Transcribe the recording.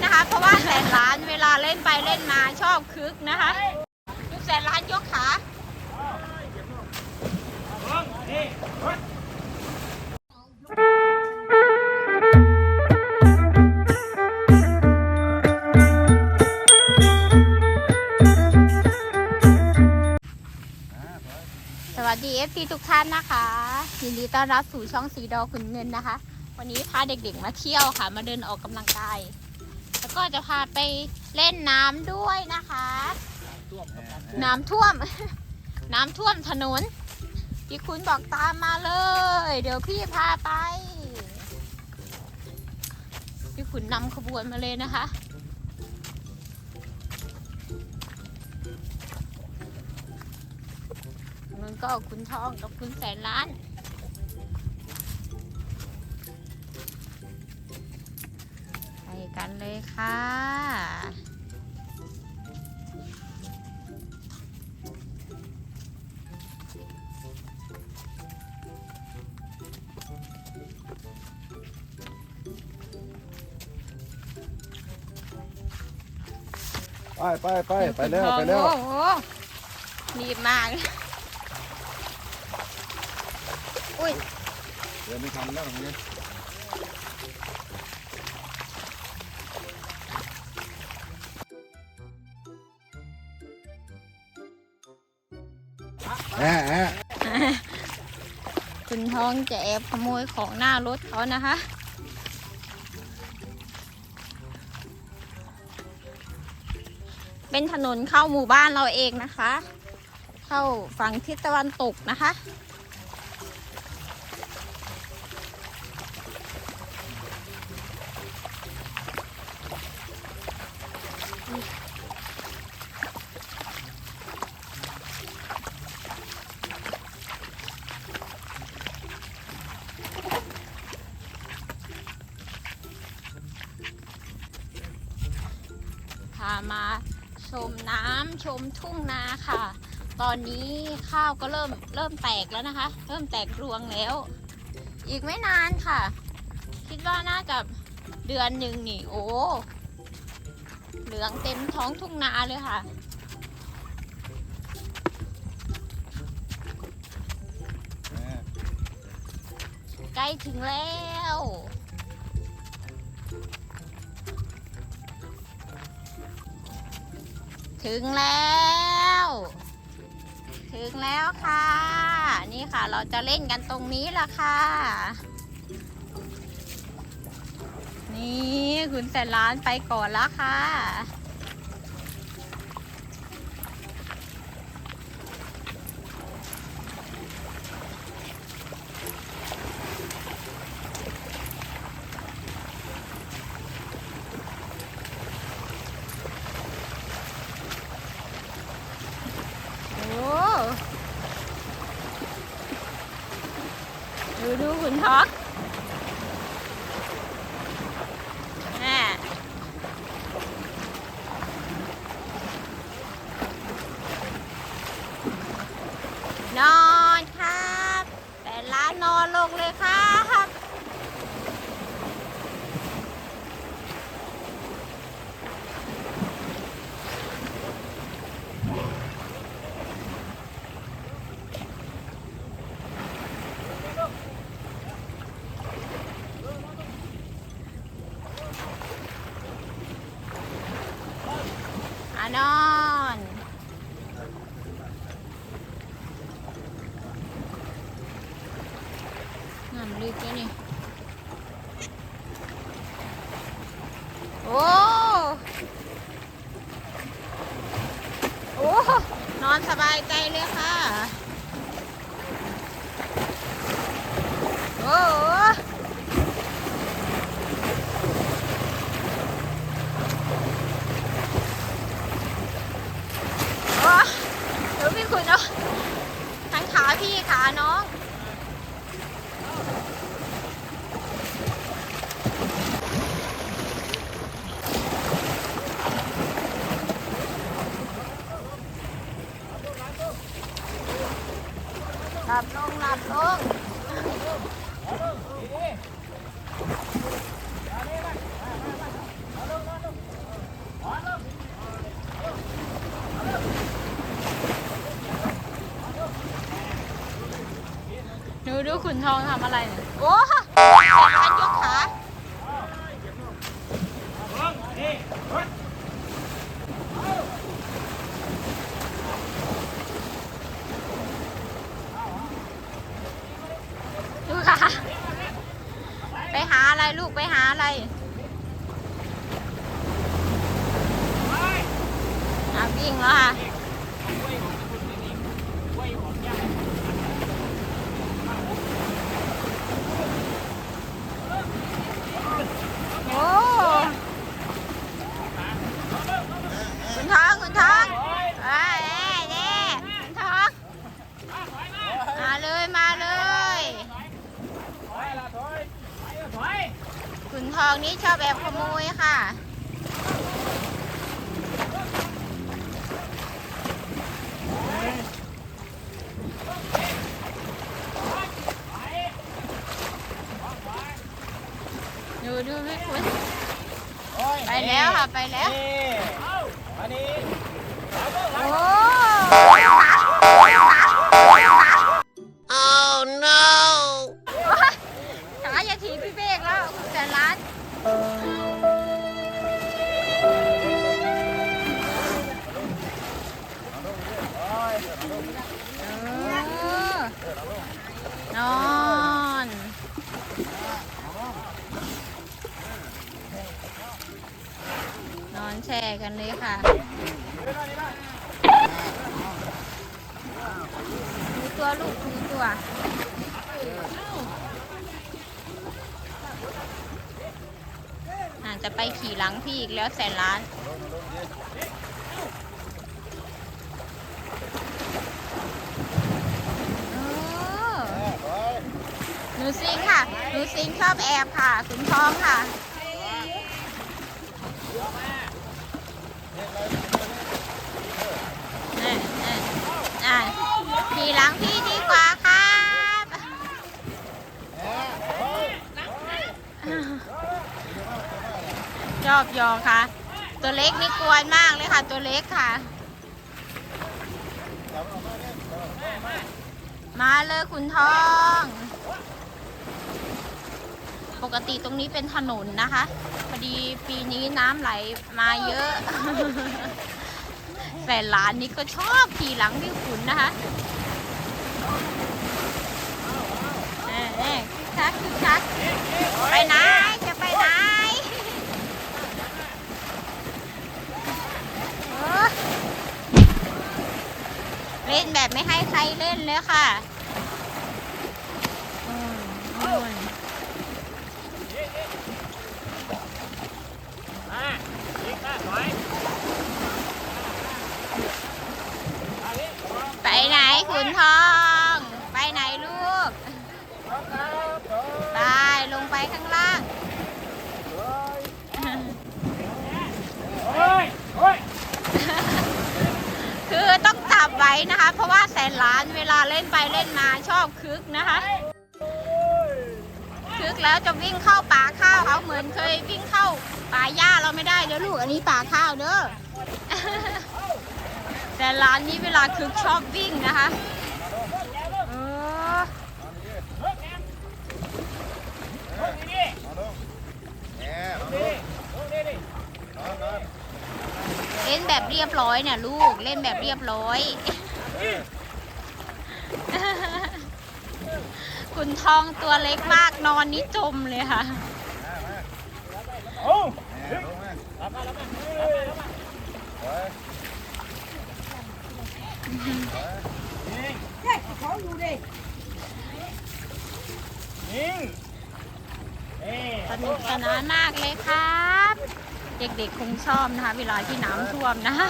นะคะ เพราะว่าแสนล้านเวลาเล่นไปเล่นมาชอบคึกนะคะลูแสนล้านยกขาสวัสดีเอฟซีทุกท่านนะคะยินดีต้อนรับสู่ช่องสีดอขุนเงินนะคะ วันนี้พาเด็กๆมาเที่ยวค่ะ มาเดินออกกำลังกาย ก็จะพาไปเล่นน้ำด้วยนะคะ น้ำท่วม น้ำท่วมถนน พี่คุณบอกตามมาเลย เดี๋ยวพี่พาไป พี่คุณนำขบวนมาเลยนะคะนู้นก็คุณทองกับคุณแสนล้าน กันเลยค่ะ ไปไปไปไปแล้วไปแล้วโอ้โหรีบมาก อุ้ย เดี๋ยวไม่ทันแล้วตรงนี้ คุณทองจะแอบขโมยของหน้ารถเขานะคะเป็นถนนเข้าหมู่บ้านเราเองนะคะ เข้าฝั่งทิศตะวันตกนะคะ มาชมน้ำชมทุ่งนาค่ะ ตอนนี้ข้าวก็เริ่มเริ่มแตกแล้วนะคะ เริ่มแตกรวงแล้ว อีกไม่นานค่ะ คิดว่าน่าจะเดือนหนึ่งนี่โอ้เหลืองเต็มท้องทุ่งนาเลยค่ะใกล้ถึงแล้ว ถึงแล้ว ถึงแล้วค่ะ นี่ค่ะเราจะเล่นกันตรงนี้ละค่ะ นี่คุณแสนล้านไปก่อนละค่ะ โอ้ ดูดูคุณท็อกแม่นอนครับ แต่ล้านนอนลงเลยครับ อานอนน้ำ ลึกแล้วนี่ โอ้ โอ้ นอนสบายใจเลยค่ะับลงหลับลงดูดูขุนทองทำอะไรเนี่ย โอ้ยมันยกขา อะไรลูกไปหาอะไรอาวิ่งแล้วค่ะ โอ้คุณทองคุณทองเอ้ยเน่คุณทอง มาเลยมาเลย ขุนทองนี่ชอบแอบขโมยค่ะ ดูดูพี่ขุนไปแล้วค่ะ ไปแล้ว อันนี้ โอ้ ดูตัวลูกดูตัวอาจจะไปขี่หลังพี่อีกแล้วแสนล้าน หนูซิงค่ะ หนูซิงชอบแอบค่ะขุนทองค่ะ นี่นี่อะ ขี่หลังพี่ดีกว่าครับชอบยองค่ะ ตัวเล็กนี่กวนมากเลยค่ะ ตัวเล็กค่ะ มาเลยคุณทอง ปกติตรงนี้เป็นถนนนะคะพอดีปีนี้น้ำไหลมาเยอะแฟนร้านนี้ก็ชอบขี่หลังพี่ขุนนะคะเน่เน่ คึกคักคึกคักไปไหนจะไปไหนเล่นแบบไม่ให้ใครเล่นเลยค่ะไปไหนขุนทอง ไปไหนลูก ไป ลงไปข้างล่าง เฮ้ยเฮ้ย คือต้องจับ ไว้นะคะ เพราะว่าแสนล้านเวลาเล่นไปเล่นมาชอบคึกนะคะ คึกแล้วจะวิ่งเข้าป่าข้าวเขาเหมือนเคยวิ่งเข้าป่าหญ้าเราไม่ได้เด้อลูกอันนี้ป่าข้าวเด้อแต่ร้านนี้เวลาคึกชอบวิ่งนะคะเออ นี่ มาลงแหมมาล นี่ ง นี่นี่ นอนนอน เล่น แบบเรียบร้อยเนี่ยลูกเล่นแบบเรียบร้อย คุณทองตัวเล็กมากนอนนี้จมเลยค่ะสนุกสนานมากเลยครับ เด็กๆคงชอบนะคะ เวลาที่น้ำท่วมนะคะ